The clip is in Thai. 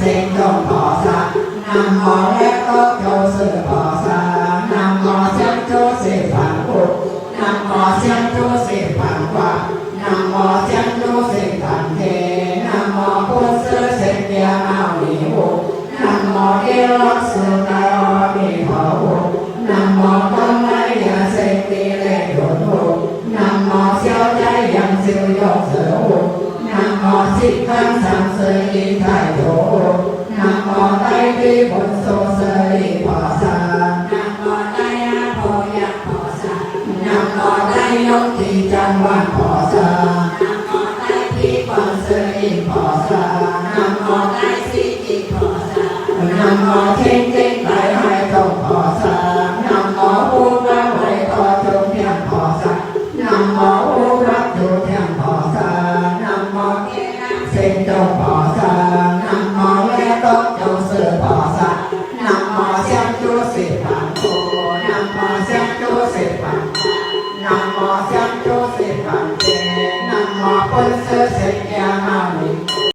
เสียงจงขอสักนำมอและก็โจสื่อขอสักนำมอเสียงโจสิฝังปุกนำมอเสียงโจสิฝังกว่านำมอเสียงโจสิฝังเทนำมอพุทธเสียงเดียเอาหนีบุนำมอเอรักสุดาอมีขอบุนำมอต้นไม้ยาเสติดแลโดนบุนำมอเสียวใจยังเสียวยกเสือบุนำมอสิบครั้งสามเสย จังหวัดพอสานำขอใตที่บนเสยพอสานำขอใตสิจิพอสานำขอเท่งเท่งไปให้ต้องพอสานำขอผู้ว่าไว้ต่อจงเพียงพอสานำขอผู้รับอยู่เพียงพอสานำขอเส้นเจ้าป่อส